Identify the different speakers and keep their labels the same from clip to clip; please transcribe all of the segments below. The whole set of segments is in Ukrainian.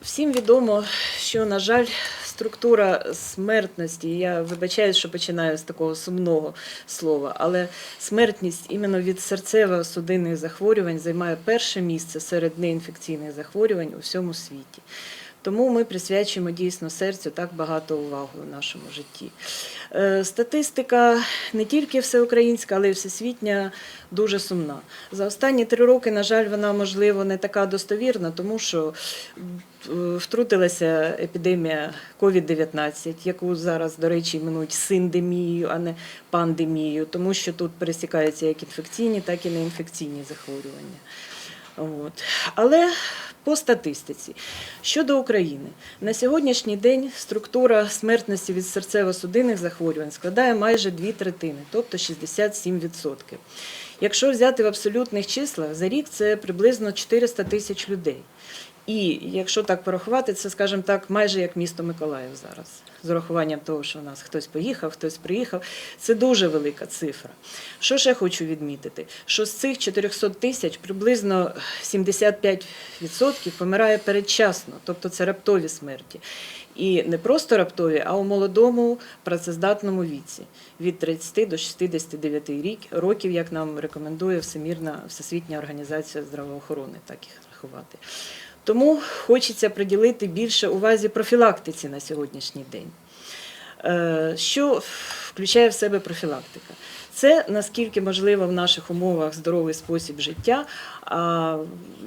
Speaker 1: Всім відомо, що, на жаль, структура смертності, я вибачаю, що починаю з такого сумного слова, але смертність іменно від серцево-судинних захворювань займає перше місце серед неінфекційних захворювань у всьому світі. Тому ми присвячуємо дійсно серцю так багато уваги в нашому житті. Е, Статистика не тільки всеукраїнська, але й всесвітня дуже сумна. За останні три роки, на жаль, вона можливо не така достовірна, тому що е, втрутилася епідемія COVID-19, яку зараз, до речі, іменують синдемією, а не пандемією, тому що тут пересікаються як інфекційні, так і неінфекційні захворювання. От. Але по статистиці щодо України, на сьогоднішній день структура смертності від серцево-судинних захворювань складає майже дві третини, тобто 67%. Якщо взяти в абсолютних числах, за рік це приблизно 400 тисяч людей. І якщо так порахувати, це, скажімо так, майже як місто Миколаїв зараз. З урахуванням того, що у нас хтось поїхав, хтось приїхав. Це дуже велика цифра. Що ще хочу відмітити? Що з цих 400 тисяч приблизно 75% помирає передчасно, тобто це раптові смерті. І не просто раптові, а у молодому працездатному віці від 30 до 69 рік, років, як нам рекомендує Всемірна Всесвітня організація здравоохорони, так їх рахувати. Тому хочеться приділити більше увазі профілактиці на сьогоднішній день. Е, Що включає в себе профілактика? Це наскільки можливо в наших умовах здоровий спосіб життя.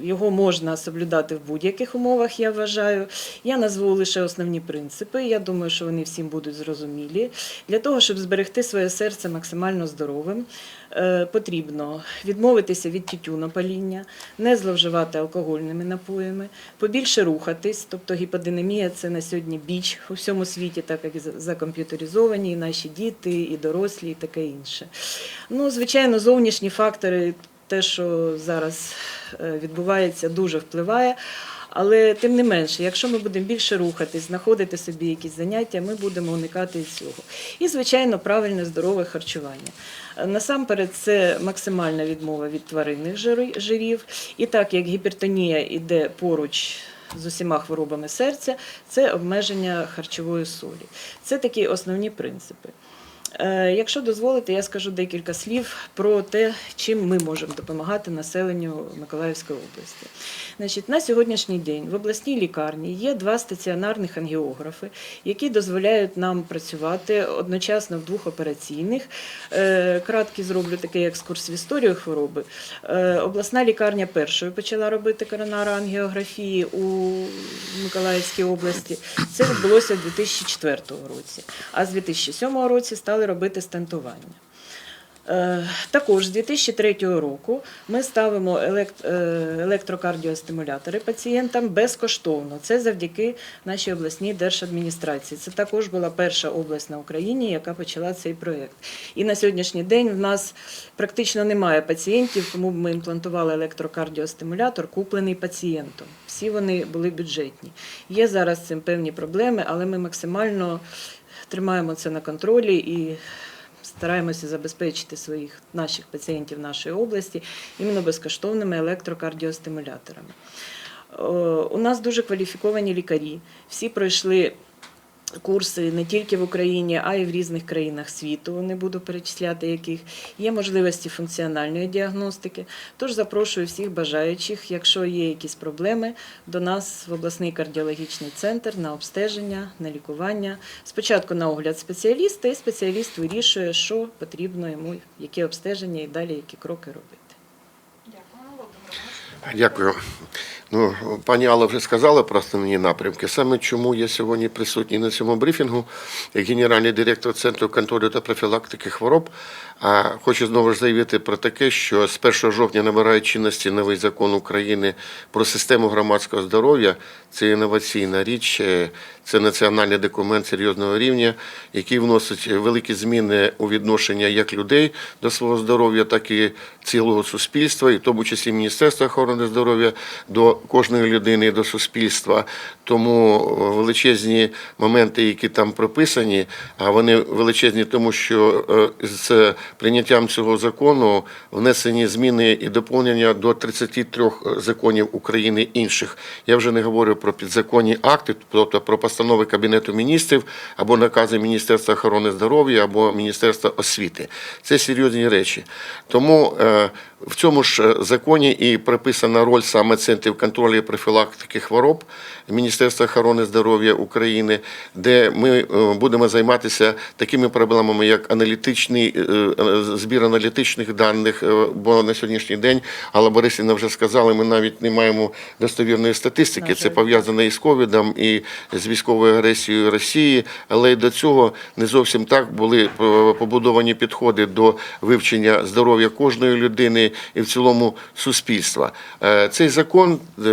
Speaker 1: Його можна соблюдати в будь-яких умовах, я вважаю. Я назву лише основні принципи. Я думаю, що вони всім будуть зрозумілі. Для того, щоб зберегти своє серце максимально здоровим, е, потрібно відмовитися від тютюнопаління, не зловживати алкогольними напоями, побільше рухатись, тобто гіподинамія це на сьогодні біч у всьому світі, так як закомп'ютеризовані і наші діти, і дорослі, і таке інше. Ну, звичайно, зовнішні фактори, те, що зараз е, відбувається, дуже впливає. Але тим не менше, якщо ми будемо більше рухатись, знаходити собі якісь заняття, ми будемо уникати цього. І, звичайно, правильне здорове харчування. Е, Насамперед, це максимальна відмова від тваринних жирів. І так як гіпертонія йде поруч з усіма хворобами серця, це обмеження харчової солі. Це такі основні принципи. Е, Якщо дозволите, я скажу декілька слів про те, чим ми можемо допомагати населенню Миколаївської області. Значить, на сьогоднішній день в обласній лікарні є два стаціонарних ангіографи, які дозволяють нам працювати одночасно в двох операційних. Е, Краткий зроблю такий екскурс в історію хвороби. Е, Обласна лікарня першою почала робити коронарангіографії у Миколаївській області. Це відбулося в 2004 році. А з 2007 році стали робити стентування. Е, Також з 2003 року ми ставимо е, електрокардіостимулятори пацієнтам безкоштовно. Це завдяки нашій обласній держадміністрації. Це також була перша область на Україні, яка почала цей проєкт. І на сьогоднішній день в нас практично немає пацієнтів, кому ми імплантували електрокардіостимулятор, куплений пацієнтом. Всі вони були бюджетні. Є зараз з цим певні проблеми, але ми максимально тримаємо це на контролі і стараємося забезпечити своїх наших пацієнтів нашої області іменно безкоштовними електрокардіостимуляторами. У нас дуже кваліфіковані лікарі. Всі пройшли курси не тільки в Україні, а й в різних країнах світу. Не буду перечисляти яких. Є можливості функціональної діагностики. Тож запрошую всіх бажаючих, якщо є якісь проблеми, до нас в обласний кардіологічний центр на обстеження, на лікування. Спочатку на огляд спеціаліста, і спеціаліст вирішує, що потрібно йому, які обстеження і далі які кроки робити.
Speaker 2: Дякую. Ну, пані Алла вже сказала про основні напрямки. Саме чому я сьогодні присутній на цьому брифінгу, як генеральний директор Центру контролю та профілактики хвороб. А хочу знову ж заявити про таке, що з 1 жовтня набирає чинності новий закон України про систему громадського здоров'я. Це інноваційна річ, е, це національний документ серйозного рівня, який вносить великі зміни у відношення як людей до свого здоров'я, так і цілого суспільства, і в тому числі Міністерства охорони здоров'я до кожної людини до суспільства. Тому величезні моменти, які там прописані, а вони величезні, тому що е, з прийняттям цього закону внесені зміни і доповнення до 33 законів України інших. Я вже не говорю про підзаконні акти, тобто про постанови Кабінету міністрів або накази Міністерства охорони здоров'я або Міністерства освіти. Це серйозні речі. Тому е, в цьому ж е, законі і прописана роль саме центрів контролю і профілактики хвороб Міністерства охорони здоров'я України, де ми е, будемо займатися такими проблемами, як аналітичний е, збір аналітичних даних. Бо на сьогоднішній день Алла Борисівна вже сказала, ми навіть не маємо достовірної статистики. Це пов'язане із ковідом і з військовою агресією Росії, але й до цього не зовсім так були побудовані підходи до вивчення здоров'я кожної людини і в цілому суспільства. Е, Цей закон е,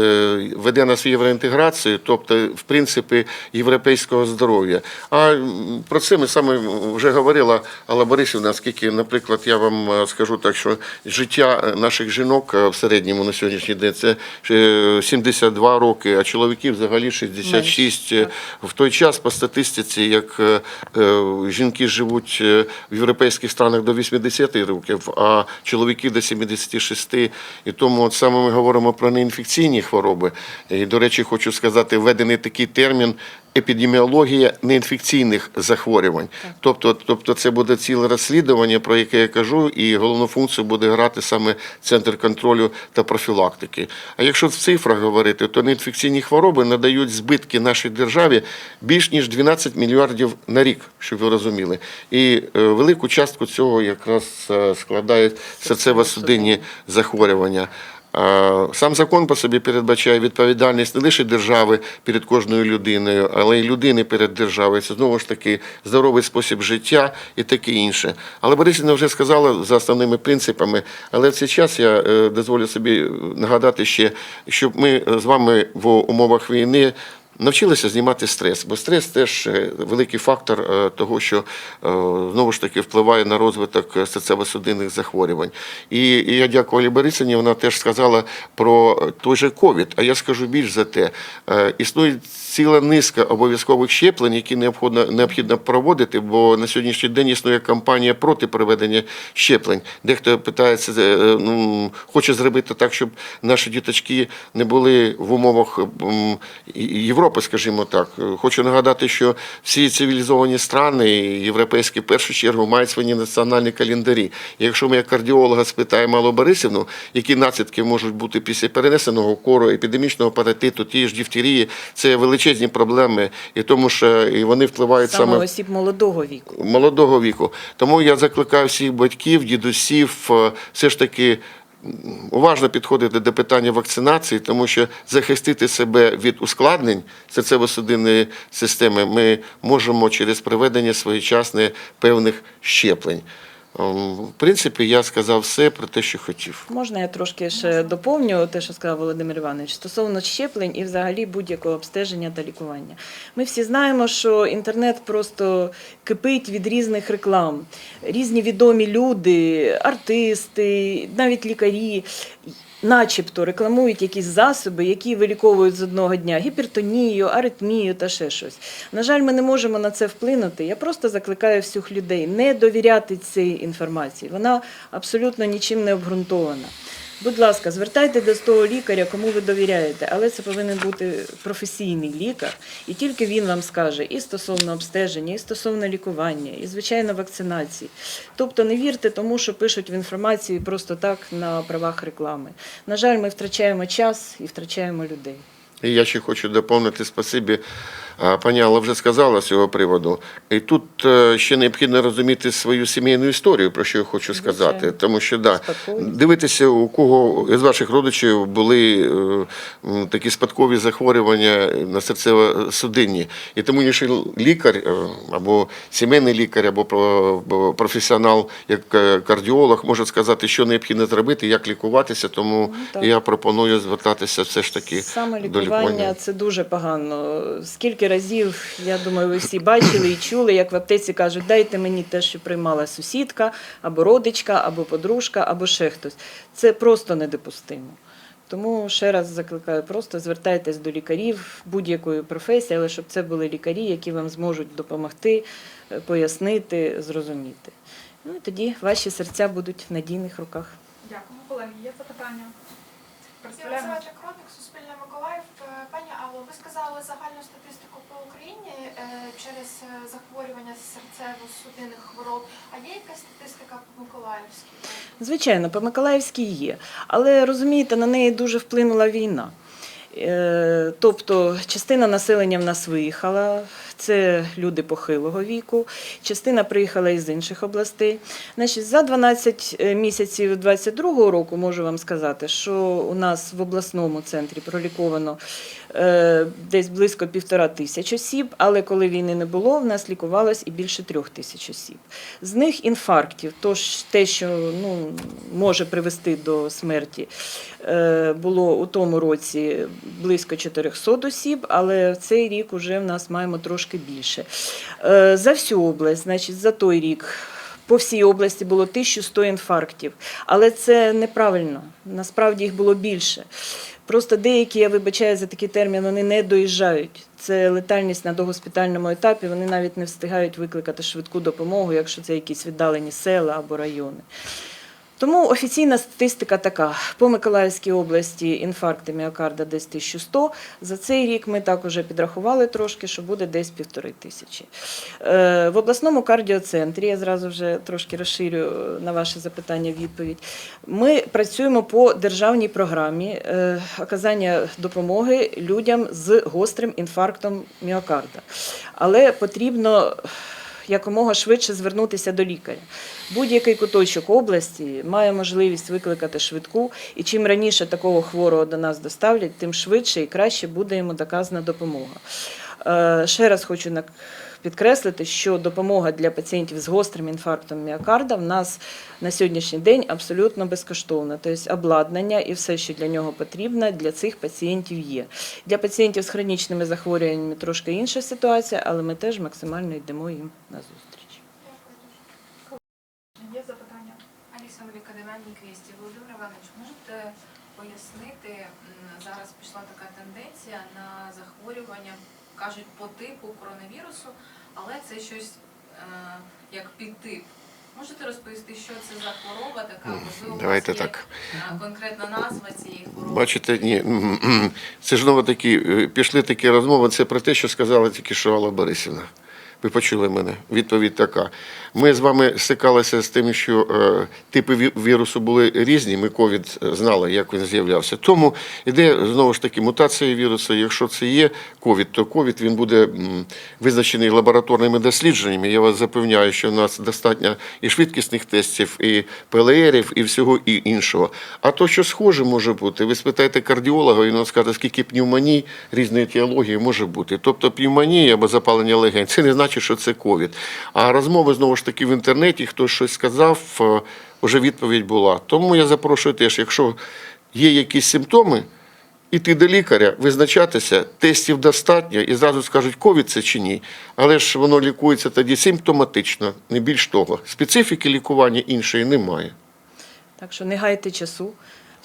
Speaker 2: веде нас в євроінтеграцію, тобто в принципі європейського здоров'я. А про це ми саме вже говорила Алла Борисівна, оскільки, наприклад, я вам е, скажу так, що життя наших жінок в середньому на сьогоднішній день це е, 72 роки, а чоловіків взагалі 66.
Speaker 1: Менше,
Speaker 2: В той час по статистиці, як жінки живуть в європейських странах до 80 років, а чоловіки до 76. І тому от саме ми говоримо про неінфекційні хвороби. І, до речі, хочу сказати, введений такий термін. Епідеміологія неінфекційних захворювань, тобто, тобто це буде ціле розслідування, про яке я кажу, і головну функцію буде грати саме центр контролю та профілактики. А якщо в цифрах говорити, то неінфекційні хвороби надають збитки нашій державі більш ніж 12 мільярдів на рік, щоб ви розуміли. І е, велику частку цього якраз е, складають серцево-судинні захворювання. Сам закон по собі передбачає відповідальність не лише держави перед кожною людиною, але й людини перед державою. Це знову ж таки здоровий спосіб життя і таке інше. Але Борисівна вже сказала за основними принципами. Але в цей час я е, дозволю собі нагадати ще, щоб ми з вами в умовах війни. Навчилися знімати стрес, бо стрес теж е, великий фактор е, того, що е, знову ж таки впливає на розвиток серцево-судинних захворювань. І, я дякую Олі Борисівні, вона теж сказала про той же ковід. А я скажу більш за те. Існує ціла низка обов'язкових щеплень, які необхідно, необхідно проводити, бо на сьогоднішній день існує кампанія проти проведення щеплень. Дехто питається, ну, хоче зробити так, щоб наші діточки не були в умовах і Європи, скажімо так. Хочу нагадати, що всі цивілізовані страни, європейські в першу чергу, мають свої національні календарі. Якщо ми як кардіолога спитаємо Аллу Борисівну, які наслідки можуть бути після перенесеного кору, епідемічного паратиту, тієї ж дифтерії, це величезні проблеми, і тому що і вони впливають
Speaker 1: Саме
Speaker 2: саме
Speaker 1: осіб молодого віку.
Speaker 2: молодого віку. Тому я закликаю всіх батьків, дідусів, е, все ж таки. Уважно підходити до питання вакцинації, тому що захистити себе від ускладнень серцево-судинної системи ми можемо через проведення своєчасних певних щеплень. Ем, В принципі, я сказав все про те, що хотів.
Speaker 1: Можна я трошки ще доповню те, що сказав Володимир Іванович, стосовно щеплень і взагалі будь-якого обстеження та лікування. Ми всі знаємо, що інтернет просто кипить від різних реклам. Різні відомі люди, артисти, навіть лікарі. Начебто рекламують якісь засоби, які виліковують з одного дня гіпертонію, аритмію та ще щось. На жаль, ми не можемо на це вплинути. Я просто закликаю всіх людей не довіряти цій інформації. Вона абсолютно нічим не обґрунтована. Будь ласка, звертайтеся до того лікаря, кому ви довіряєте, але це повинен бути професійний лікар, і тільки він вам скаже і стосовно обстеження, і стосовно лікування, і звичайно вакцинації. Тобто не вірте тому, що пишуть в інформації просто так на правах реклами. На жаль, ми втрачаємо час і втрачаємо людей.
Speaker 2: І я ще хочу доповнити спасибі. Пані Алла вже сказала з цього приводу. І тут е, ще необхідно розуміти свою сімейну історію, про що я хочу сказати. Тому що да, дивитися, у кого з ваших родичів були е, такі спадкові захворювання на серцево-судинні. І тому ніж лікар е, або сімейний лікар, або про- професіонал, як кардіолог, може сказати, що необхідно зробити, як лікуватися. Тому
Speaker 1: Ну,
Speaker 2: я пропоную звертатися все ж таки
Speaker 1: Саме
Speaker 2: до
Speaker 1: лікування це дуже погано. Скільки разів, я думаю, ви всі бачили і чули, як в аптеці кажуть, дайте мені те, що приймала сусідка, або родичка, або подружка, або ще хтось. Це просто недопустимо. Тому ще раз закликаю, просто звертайтесь до лікарів будь-якої професії, але щоб це були лікарі, які вам зможуть допомогти, е, пояснити, зрозуміти. Ну і тоді ваші серця будуть в надійних руках.
Speaker 3: Дякуємо, колеги. Є запитання? Представляємо.
Speaker 4: Суспільне Миколаїв. Алло, ви сказали загальну статистику по Україні е, через е, захворювання серцево-судинних хвороб. А є якась статистика по Миколаївській?
Speaker 1: Звичайно, по Миколаївській є. Але розумієте, на неї дуже вплинула війна. Е, Тобто частина населення в нас виїхала, це люди похилого віку, частина приїхала із інших областей. Значить, за 12 місяців 2022 року можу вам сказати, що у нас в обласному центрі проліковано е, десь близько півтора тисяч осіб, але коли війни не було, в нас лікувалось і більше трьох тисяч осіб. З них інфарктів, тож те, що ну, може привести до смерті, е, було у тому році близько 400 осіб, але в цей рік вже в нас маємо трошки більше. Е, За всю область, значить, за той рік. По всій області було 1100 інфарктів, але це неправильно. Насправді їх було більше. Просто деякі, я вибачаю за такий термін, вони не доїжджають. Це летальність на догоспітальному етапі. Вони навіть не встигають викликати швидку допомогу, якщо це якісь віддалені села або райони. Тому офіційна статистика така: по Миколаївській області інфаркти міокарда десь 1100. За цей рік ми так уже підрахували трошки, що буде десь півтори тисячі. Е, В обласному кардіоцентрі, я зразу вже трошки розширю е, на ваше запитання відповідь. Ми працюємо по державній програмі е, оказання допомоги людям з гострим інфарктом міокарда. Але потрібно якомога швидше звернутися до лікаря. Будь-який куточок області має можливість викликати швидку, і чим раніше такого хворого до нас доставлять, тим швидше і краще буде йому доказана допомога. Е, Ще раз хочу нак- підкреслити, що допомога для пацієнтів з гострим інфарктом міокарда в нас на сьогоднішній день абсолютно безкоштовна. Тобто обладнання і все, що для нього потрібно, для цих пацієнтів є. Для пацієнтів з хронічними захворюваннями трошки інша ситуація, але ми теж максимально йдемо їм на зустріч.
Speaker 3: Є запитання.
Speaker 5: Аліса Велика Диванні Квісті. Володимир Іванович, можете пояснити, зараз пішла така тенденція на захворювання, кажуть, по типу коронавірусу, але це щось е, як підтип. Можете розповісти, що це за хвороба така? Можливо,
Speaker 2: Давайте
Speaker 5: є,
Speaker 2: так.
Speaker 5: е, конкретна назва цієї хвороби?
Speaker 2: Бачите, ні, це ж знову таки е, пішли такі розмови. Це про те, що сказала тільки що Алла Борисівна. Ви почули мене. Відповідь така. Ми з вами стикалися з тим, що е, типи вірусу були різні. Ми ковід знали, як він з'являвся. Тому іде знову ж таки мутація вірусу. Якщо це є ковід, то ковід він буде визначений лабораторними дослідженнями. Я вас запевняю, що в нас достатньо і швидкісних тестів, і ПЛРів, і всього і іншого. А то, що схоже може бути, ви спитаєте кардіолога, він вам скаже, скільки пневмоній різної етіології може бути. Тобто пневмонія або запалення легень, це не значить, що це ковід. А розмови знову ж таки в інтернеті, хтось щось сказав, е, вже відповідь була. Тому я запрошую теж, якщо є якісь симптоми, іти до лікаря, визначатися, тестів достатньо і зразу скажуть, ковід це чи ні. Але ж воно лікується тоді симптоматично, не більш того. Специфіки лікування іншої немає.
Speaker 1: Так що не гайте часу,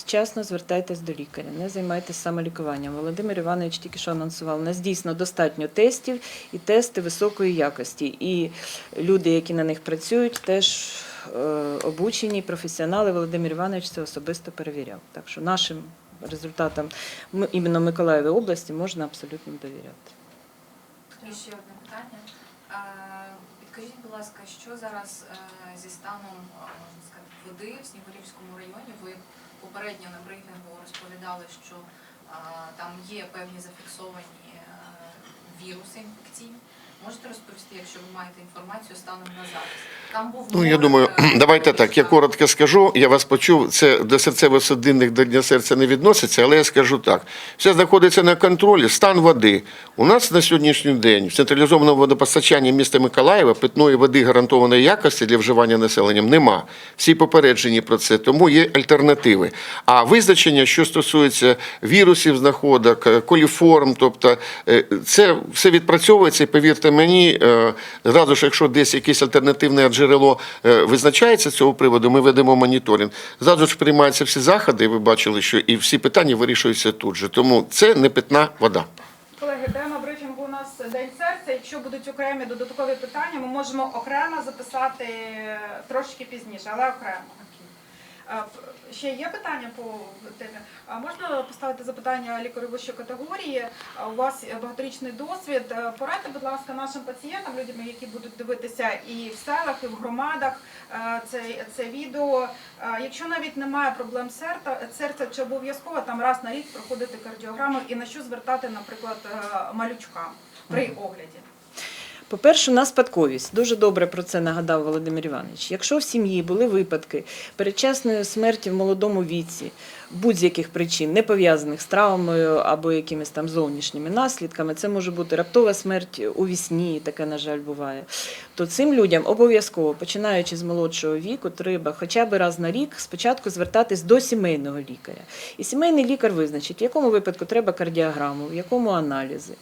Speaker 1: вчасно звертайтесь до лікаря, не займайтесь самолікуванням. Володимир Іванович тільки що анонсував. У нас дійсно достатньо тестів і тести високої якості. І люди, які на них працюють, теж е, обучені, професіонали. Володимир Іванович це особисто перевіряв. Так що нашим результатам іменно Миколаєвої області можна абсолютно довіряти.
Speaker 5: І ще одне питання. Е, Підкажіть, будь ласка, що зараз е, зі станом води в Снігурівському районі? Ви попередньо на брифінгу розповідали, що там є певні зафіксовані е, віруси інфекційні. Можете розповісти, якщо ви маєте інформацію станом на зараз? Там був
Speaker 2: Ну, я думаю,
Speaker 5: е,
Speaker 2: давайте так. Я коротко скажу. Я вас почув. Це до серцево-судинних до дня серця не відноситься, але я скажу так: все знаходиться на контролі. Стан води. У нас на сьогоднішній день в централізованому водопостачанні міста Миколаєва питної води гарантованої якості для вживання населенням нема. Всі попереджені про це, тому є альтернативи. А визначення, що стосується вірусів, знаходок, е, коліформ, тобто е, це все відпрацьовується, і повірте мені е, зразу ж, якщо десь якесь альтернативне джерело е, визначається з цього приводу, ми ведемо моніторинг. Зразу ж приймаються всі заходи, ви бачили, що і всі питання вирішуються тут же. Тому це не питна вода.
Speaker 3: Колеги, тема брифінгу у нас День серця. Якщо будуть окремі додаткові питання, ми можемо окремо записати трошки пізніше, але окремо. Ще є питання по темі? Можна поставити запитання лікарю вищої категорії? У вас багаторічний досвід. Е, Порадьте, будь ласка, нашим пацієнтам, людям, які будуть дивитися і в селах, і в громадах е, це, це відео. Е, Якщо навіть немає проблем серця, серця чи обов'язково там раз на рік проходити кардіограму і на що звертати, наприклад, малючкам при огляді?
Speaker 1: По-перше, на спадковість. Дуже добре про це нагадав Володимир Іванович. Якщо в сім'ї були випадки передчасної смерті в молодому віці, будь-яких причин, не пов'язаних з травмою або якимись там зовнішніми наслідками, це може бути раптова смерть у вісні, таке, на жаль, буває. То цим людям обов'язково, починаючи з молодшого віку, треба хоча б раз на рік спочатку звертатись до сімейного лікаря. І сімейний лікар визначить, в якому випадку треба кардіограму, в якому аналізи.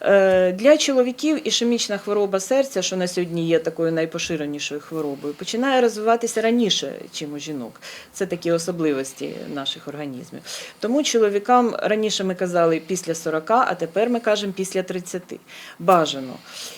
Speaker 1: Е, Для чоловіків ішемічна хвороба серця, що на сьогодні є такою найпоширенішою хворобою, починає розвиватися раніше, ніж у жінок. Це такі особливості наших організмів. Тому чоловікам раніше ми казали після 40, а тепер ми кажемо після 30. Бажано.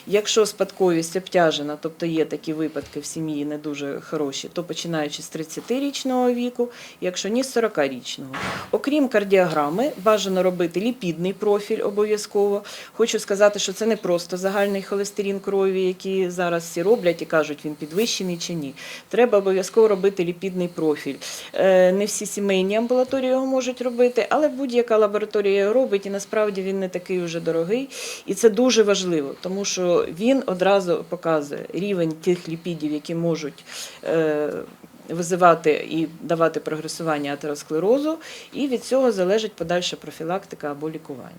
Speaker 1: Якщо спадковість обтяжена, тобто є такі випадки в сім'ї не дуже хороші, то починаючи з 30-річного віку, якщо ні, з 40-річного. Окрім кардіограми, бажано робити ліпідний профіль обов'язково. Хочу сказати, що це не просто загальний холестерин крові, який зараз всі роблять і кажуть, він підвищений чи ні. Треба обов'язково робити ліпідний профіль. Е, Не всі сімейні амбулаторії його можуть робити, але будь-яка лабораторія його робить, і насправді він не такий уже дорогий. І це дуже важливо, тому що він одразу показує рівень тих ліпідів, які можуть. Визивати і давати прогресування атеросклерозу, і від цього залежить подальша профілактика або лікування.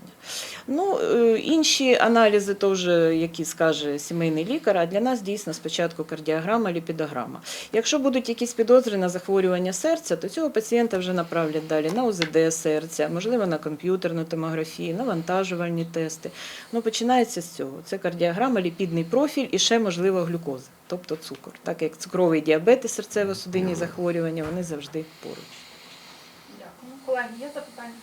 Speaker 1: Ну, е, інші аналізи, вже які скаже сімейний лікар, а для нас дійсно спочатку кардіограма, ліпідограма. Якщо будуть якісь підозри на захворювання серця, то цього пацієнта вже направлять далі на УЗД серця, можливо, на комп'ютерну томографію, навантажувальні тести. Ну, починається з цього. Це кардіограма, ліпідний профіль і ще, можливо, глюкоза, тобто цукор. Так як цукровий діабет і серцево-судинні захворювання, вони завжди поруч.
Speaker 3: Дякую. Колеги, є запитання?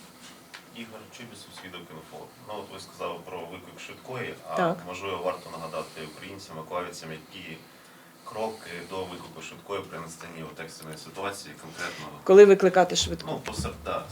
Speaker 6: Ігор Чубісов, свідок інфо. Ну от ви сказали про виклик швидкої, а
Speaker 1: Так.
Speaker 6: можливо варто нагадати українцям, миколаївцям, які кроки до виклику швидкої при настанні от екстреної ситуації конкретно.
Speaker 1: Коли викликати швидку?
Speaker 6: Ну, по да,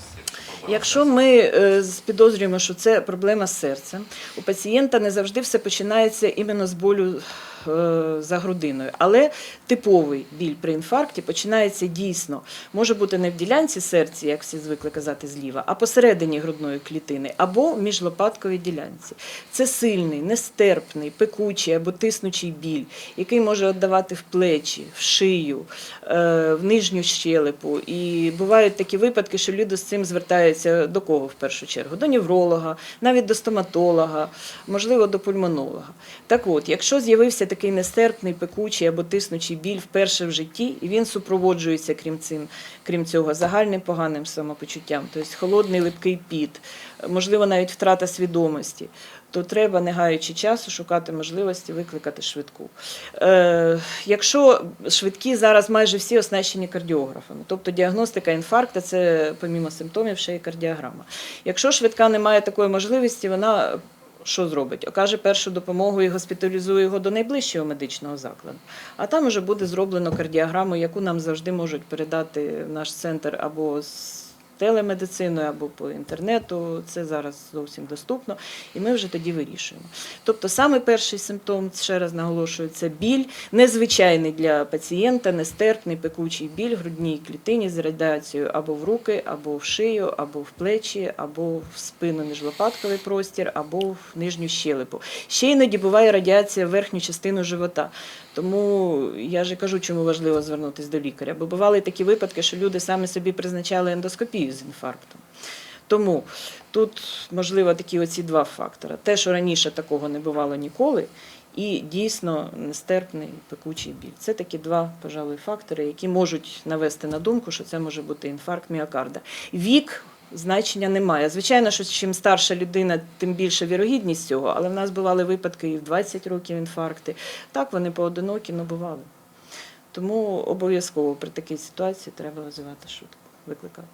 Speaker 6: якщо
Speaker 1: ми е, підозрюємо, що це проблема з серцем, у пацієнта не завжди все починається іменно з болю е, за грудиною. Але типовий біль при інфаркті починається дійсно, може бути не в ділянці серця, як всі звикли казати зліва, а посередині грудної клітини або в міжлопатковій ділянці. Це сильний, нестерпний, пекучий або тиснучий біль, який може віддавати в плечі, в шию, е, в нижню щелепу. І бувають такі випадки, що люди з цим звертаються до кого в першу чергу? До невролога, навіть до стоматолога, можливо, до пульмонолога. Так от, якщо з'явився такий нестерпний, пекучий або тиснучий біль вперше в житті, і він супроводжується, крім, цим, крім цього, загальним поганим самопочуттям, тобто холодний липкий піт, можливо, навіть втрата свідомості, то треба, не гаючи часу, шукати можливості викликати швидку. Е, якщо швидкі зараз майже всі оснащені кардіографами, тобто діагностика інфаркту це помімо симптомів ще й кардіограма. Якщо швидка не має такої можливості, вона що зробить? Окаже першу допомогу і госпіталізує його до найближчого медичного закладу. А там вже буде зроблено кардіограму, яку нам завжди можуть передати наш центр або з телемедициною, або по інтернету. Це зараз зовсім доступно, і ми вже тоді вирішуємо. Тобто, саме перший симптом, ще раз наголошую, це біль, незвичайний для пацієнта, нестерпний пекучий біль в грудній клітині з радіацією або в руки, або в шию, або в плечі, або в спину міжлопатковий простір, або в нижню щелепу. Ще іноді буває радіація в верхню частину живота. Тому я і кажу, чому важливо звернутися до лікаря. Бо бували такі випадки, що люди самі собі призначали ендоскопію з інфарктом. Тому тут можливо такі оці два фактори: те, що раніше такого не бувало ніколи, і дійсно нестерпний пекучий біль. Це такі два, пожалуй, фактори, які можуть навести на думку, що це може бути інфаркт міокарда. Вік значення немає. Звичайно, що чим старша людина, тим більша вірогідність цього, але в нас бували випадки і в 20 років інфаркти. Так, вони поодинокі, але бували. Тому обов'язково при такій ситуації треба визивати швидку, викликати.